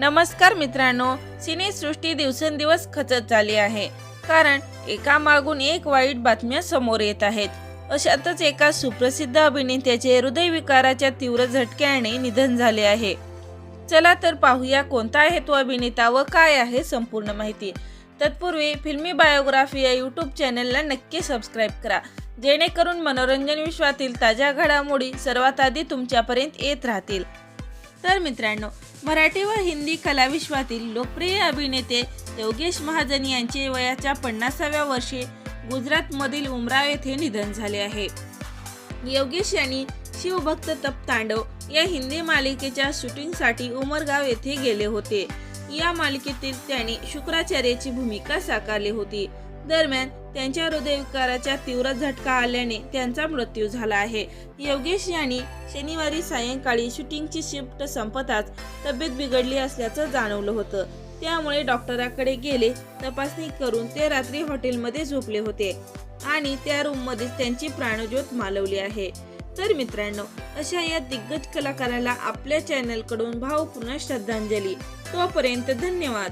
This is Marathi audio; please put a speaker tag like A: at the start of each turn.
A: नमस्कार मित्रांनो सिनेसृष्टी दिवसेंदिवस खचत झाली आहे. कारण एका मागून एक वाईट बातम्या समोर येत आहेत. अशातच एका सुप्रसिद्ध अभिनेत्याचे हृदयविकाराच्या तीव्र झटक्याने निधन झाले आहे. चला तर पाहूया कोणता आहे तो अभिनेता व काय आहे संपूर्ण माहिती. तत्पूर्वी फिल्मी बायोग्राफी या यूट्यूब चॅनलला नक्की सबस्क्राईब करा. जेणेकरून मनोरंजन विश्वातील ताज्या घडामोडी सर्वात आधी तुमच्यापर्यंत येत राहतील. तर मित्रांनो मराठी व हिंदी कलाविश्वातील लोकप्रिय अभिनेते योगेश महाजन यांचे वयाच्या पन्नासाव्या वर्षी गुजरातमधील उमराव येथे निधन झाले आहे. योगेश यांनी शिवभक्त तप तांडव या हिंदी मालिकेच्या शूटिंगसाठी उमरगाव येथे गेले होते. या मालिकेतील त्यांनी शुक्राचार्याची भूमिका साकारली होती. दरम्यान त्यांच्या हृदयविकाराच्या तीव्र झटका आल्याने त्यांचा मृत्यू झाला आहे. योगेश यांनी शनिवारी सायंकाळी शूटिंगची शिफ्ट संपताच तब्येत बिघडली असल्याचं जाणवलं होतं. त्यामुळे डॉक्टराकडे गेले तपासणी करून ते रात्री हॉटेलमध्ये झोपले होते आणि त्या रूममध्येच त्यांची प्राणज्योत मालवली आहे. तर मित्रांनो अशा या दिग्गज कलाकाराला आपल्या चॅनलकडून भावपूर्ण श्रद्धांजली. तोपर्यंत धन्यवाद.